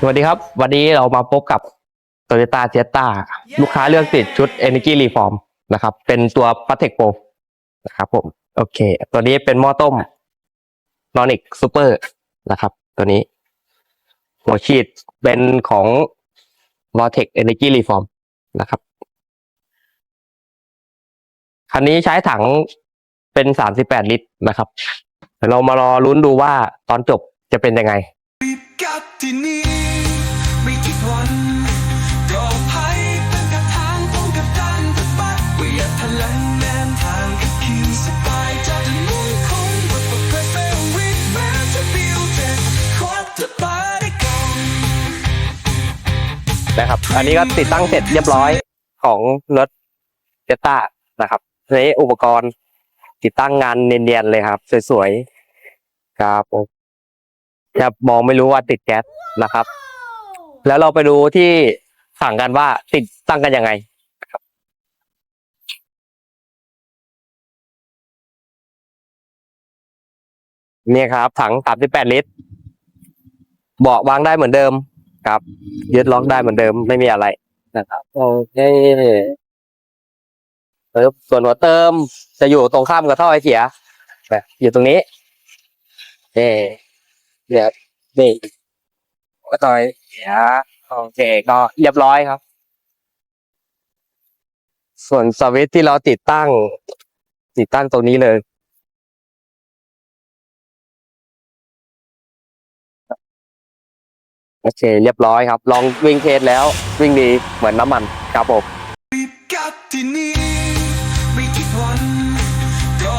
สวัสดีครับ วันนี้เรามาพบกับ Toyota j e t t a ลูกค้าเลือกติดชุด Energy Reform นะครับ เป็นตัว p a t e c Pro นะครับผม โอเค ตัวนี้เป็นหม้อต้ม Nonic Super นะครับ ตัวนี้ หัวฉีดเป็นของ Vortex Energy Reform นะครับ คันนี้ใช้ถังเป็น38ลิตรนะครับเดี๋ยวเรามารอลุ้นดูว่าตอนจบจะเป็นยังไงกับที่นี่ ลังแนมทางกับคิวสบายใจมุ่งคงบทบทเพรสเซลวิดแม้จะบิวเจ็ดควัดจะไปได้ก่อนนะครับ อันนี้ก็ติดตั้งเสร็จเรียบร้อยของรถเจต้านะครับนี้อุปกรณ์ติดตั้งงานเนียนๆเลยครับ สวยๆครับจะมองไม่รู้ว่าติดแก๊สนะครับ แล้วเราไปดูที่สั่งกันว่าติดตั้งกันยังไง เนี่ยครับ ถัง38ลิตร เบาะวางได้เหมือนเดิมครับ ยึดล็อกได้เหมือนเดิมไม่มีอะไรนะครับโอเคส่วนหัวเติมจะอยู่ตรงข้ามกับท่อไอเสียแบบอยู่ตรงนี้เอ่เดี๋ยวนี่หัวต่อยเสียโอเคก็เรียบร้อยครับ ส่วนสวิตช์ที่เราติดตั้ง ติดตั้งตรงนี้เลย โอเค เรียบร้อยครับ ลองวิ่งเทสแล้ววิ่งดีเหมือนน้ำมันครับผม